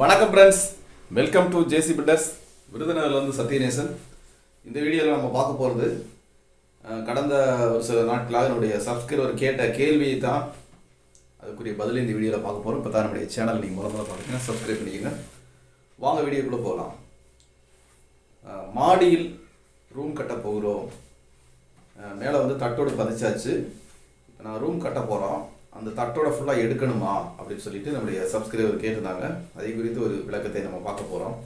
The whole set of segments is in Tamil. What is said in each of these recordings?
வணக்கம் friends welcome to JC builders விருதுநகர்லேருந்து Sathyanesan. இந்த வீடியோவில் நம்ம பார்க்க போகிறது கடந்த ஒரு சில நாட்களாக என்னுடைய சப்ஸ்கிரைபர் கேட்ட கேள்வியை தான். அதுக்குரிய பதில் இந்த வீடியோவில் பார்க்க போகிறோம் இப்போ தான் நம்முடைய சேனல் நீங்கள் முதல்ல பார்த்தீங்கன்னா சப்ஸ்கிரைப் பண்ணிக்கங்க. வாங்க வீடியோக்குள்ளே போகலாம் மாடியில் ரூம் கட்ட போகிறோம். மேலே வந்து தட்டோடு பதிச்சாச்சு. இப்போ நான் ரூம் கட்ட போகிறோம் அந்த தட்டோட ஃபுல்லாக எடுக்கணுமா அப்படின்னு சொல்லிட்டு நம்முடைய சப்ஸ்கிரைபர் கேட்டிருந்தாங்க. அதை குறித்து ஒரு விளக்கத்தை நம்ம பார்க்க போகிறோம்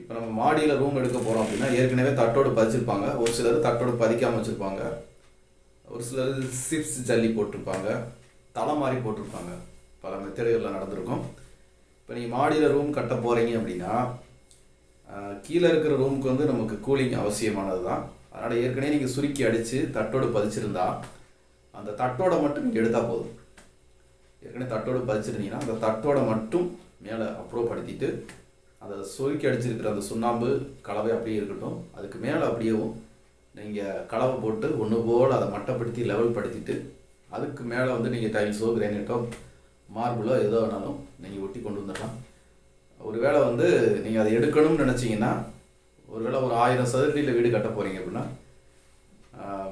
இப்போ நம்ம மாடியில் ரூம் எடுக்க போகிறோம் அப்படின்னா ஏற்கனவே தட்டோடு பதிச்சிருப்பாங்க. ஒரு சிலர் தட்டோடு பதிக்காமல் வச்சுருப்பாங்க. ஒரு சிலர் சிப்ஸ் ஜல்லி போட்டிருப்பாங்க. தலை மாதிரி போட்டிருப்பாங்க. பல மெத்தடுகளில் நடந்திருக்கும். இப்போ நீங்கள் மாடியில் ரூம் கட்ட போகிறீங்க அப்படின்னா கீழே இருக்கிற ரூமுக்கு வந்து நமக்கு கூலிங் அவசியமானது தான் அதனால் ஏற்கனவே நீங்கள் சுருக்கி அடித்து தட்டோடு பதிச்சிருந்தா அந்த தட்டோட மட்டும் நீங்கள் எடுத்தால் போதும். ஏற்கனவே தட்டோடு பதிச்சிருந்தீங்கன்னா அந்த தட்டோட மட்டும் மேலே அப்ரூவ் படுத்திட்டு அதை சுருக்கி அடிச்சிருக்கிற அந்த சுண்ணாம்பு கலவை அப்படியே இருக்கட்டும். அதுக்கு மேலே அப்படியேவும் நீங்கள் கலவை போட்டு ஒன்று போல் அதை மட்டப்படுத்தி லெவல் படுத்திட்டு அதுக்கு மேலே வந்து நீங்கள் டைல்ஸோ கிரானைட்டோ மார்பிளோ ஏதோ வேணாலும் நீங்கள் ஒட்டி கொண்டு வந்துடலாம். ஒரு வேளை வந்து நீங்கள் அதை எடுக்கணும்னு நினச்சிங்கன்னா ஒருவேளை ஒரு ஆயிரம் சதுரடியில் வீடு கட்ட போகிறீங்க அப்படின்னா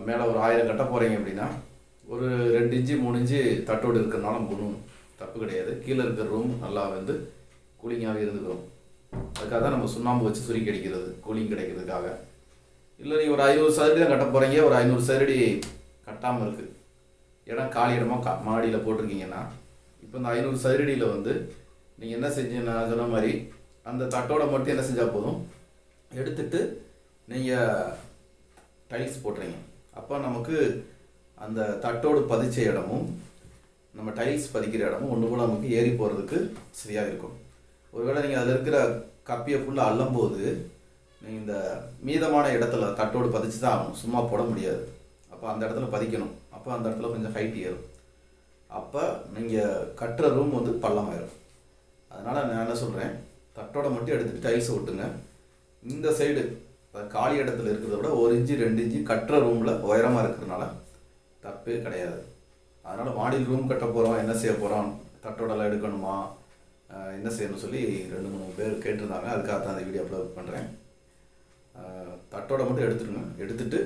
மேலே ஒரு ஆயிரம் கட்ட போகிறீங்க அப்படின்னா ஒரு ரெண்டு இன்ச்சு மூணு இன்ச்சு தட்டோடு இருக்கிறனால ஒன்றும் தப்பு கிடையாது. கீழே இருக்கிற ரூம் நல்லா வந்து கூலிங்காகவே இருந்துக்கிறோம் அதுக்காக தான் நம்ம சுண்ணாம்பு வச்சு சுருக்கி அடிக்கிறது கூலிங் கிடைக்கிறதுக்காக. இல்லை நீங்கள் ஒரு ஐநூறு சதுரடி தான் கட்ட போகிறீங்க ஒரு ஐநூறு சதுரடி கட்டாமல் இருக்குது இடம் காலி இடமா கா மாடியில் போட்டிருக்கீங்கன்னா இப்போ இந்த ஐநூறு சதுரடியில் வந்து நீங்கள் என்ன செஞ்சு நான் சொன்ன மாதிரி அந்த தட்டோட மட்டும் என்ன செஞ்சால் போதும்? எடுத்துட்டு நீங்கள் டைல்ஸ் போட்டுறீங்க அப்போ நமக்கு அந்த தட்டோடு பதிச்ச இடமும் நம்ம டைல்ஸ் பதிக்கிற இடமும் ஒன்று கூட நமக்கு ஏறி போகிறதுக்கு சரியாக இருக்கும். ஒருவேளை நீங்கள் அதில் இருக்கிற கப்பியை ஃபுல்லாக அள்ளும்போது நீங்கள் இந்த மீதமான இடத்துல தட்டோடு பதிச்சு தான் ஆகணும். சும்மா போட முடியாது. அப்போ அந்த இடத்துல பதிக்கணும். அப்போ அந்த இடத்துல கொஞ்சம் ஹைட் ஏறும். அப்போ நீங்கள் கட்டுற ரூம் வந்து பள்ளமாயிரும். அதனால் நான் என்ன சொல்கிறேன் தட்டோட மட்டும் எடுத்துகிட்டு டைல்ஸ் ஒட்டுங்க. இந்த சைடு காலி இடத்துல இருக்கிறத விட ஒரு இன்ச்சு ரெண்டு இன்ச்சு கட்டுற ரூமில் உயரமாக இருக்கிறதுனால தப்பே கிடையாது. அதனால் மாடியில் ரூம் கட்ட போகிறோம் என்ன செய்ய போகிறோம் தட்டோடலாம் எடுக்கணுமா என்ன செய்யணும்னு சொல்லி ரெண்டு மூணு பேர் கேட்டிருந்தாங்க. அதுக்காக தான் அந்த வீடியோ அப்லோட் பண்ணுறேன் தட்டோட மட்டும் எடுத்துடுங்க. எடுத்துட்டு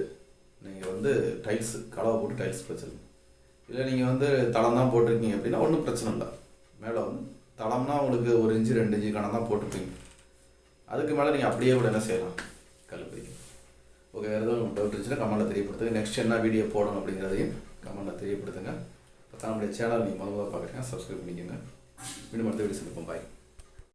நீங்கள் வந்து டைல்ஸ் கலவை போட்டு டைல்ஸ் வச்சிருங்க. இல்லை நீங்கள் வந்து தளம் தான் போட்டிருக்கீங்க அப்படின்னா ஒன்றும் பிரச்சனை இல்லை. மேலே வந்து தளம்னா உங்களுக்கு ஒரு இன்ச்சு ரெண்டு இன்ச்சு கணம் தான் போட்டிருப்பீங்க. அதுக்கு மேலே நீங்கள் அப்படியே கூட என்ன செய்யலாம்? கழுப்பு ஓகே வேறு எதுவும் டவுட் இருந்துச்சுன்னா கமெண்ட்டில் தெரியப்படுத்துங்க. நெக்ஸ்ட் என்ன வீடியோ போடணும் அப்படிங்கிறதையும் கமெண்ட்டில் தெரியப்படுத்துங்க. இப்போ நம்மளுடைய சேனல் நீங்கள் முதல்ல பார்க்குறீங்க. சப்ஸ்கிரைப் பண்ணிக்கோங்க. மீண்டும் அடுத்த வீடியோ சந்திப்போம். பாய்